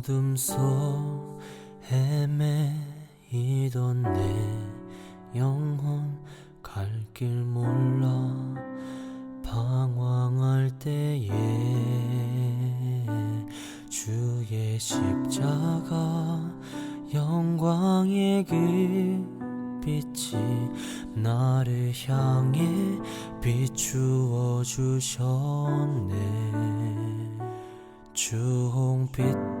어둠 속 헤매이던 내 영혼 갈 길 몰라 방황할 때에 주의 십자가 영광의 그 빛이 나를 향해 비추어 주셨네 주홍빛보다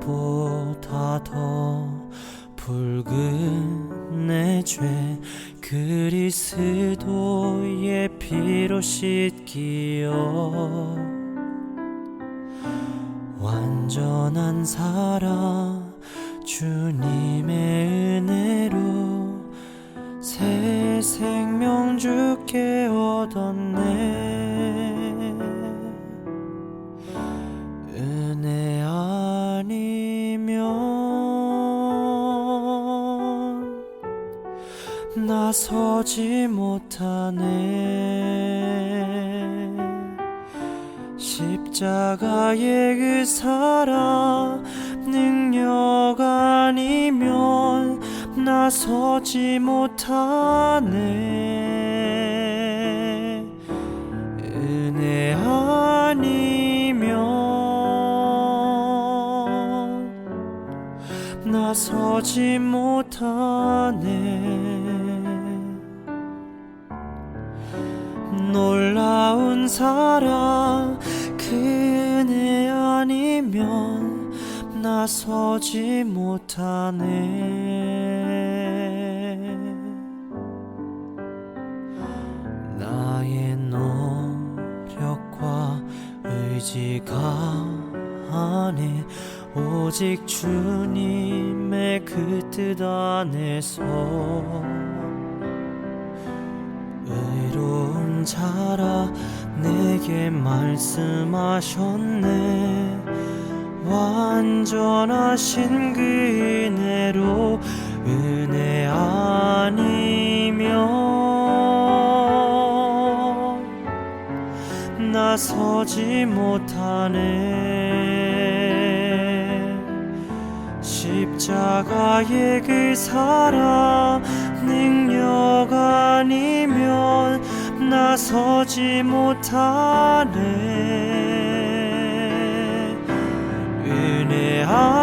더 붉은 내 죄 그리스도의 피로 씻기어 완전한 사랑 주님의 은혜로 나서지 못하네. 십자가의 그 사랑 능력 아니면 나서지 못하네. 은혜 아니면 나서지 못하네 사랑 그네 아니면 나서지 못하네. 나의 노력과 의지가 아닌 오직 주님의 그 뜻 안에서 의로운 자라 내게 말씀하셨네. 완전하신 그 은혜로 은혜 아니면 나 서지 못하네. 십자가의 그 사랑 능력 아니면 나서지 못하네. 은혜 아니면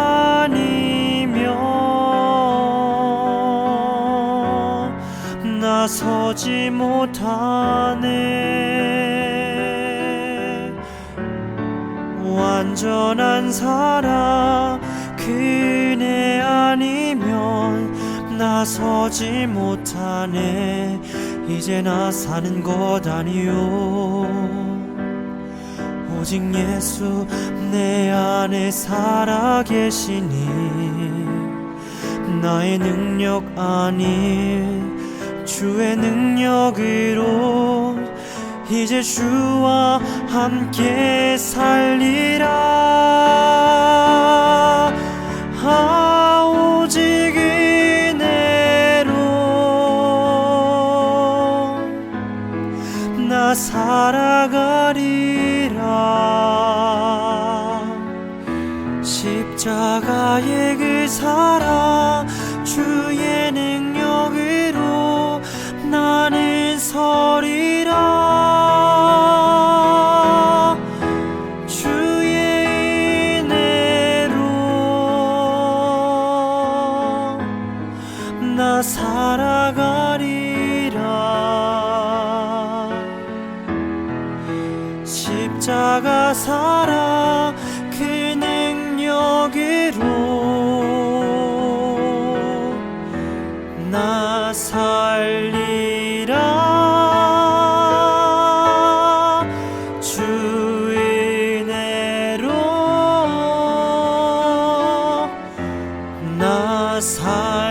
나서지 못하네. 완전한 사랑 그네 아니면 나서지 못하네 이제 나 사는 것 아니요 오직 예수 내 안에 살아계시니 나의 능력 아닌 주의 능력으로 이제 주와 함께 살리라 나 살아가리라. 십자가의 그 사랑 주의 능력으로 나는 서리라. 주의 은혜로 나 살아가리 나가 살아 그 능력으로 나 살리라 주인애로 나 살.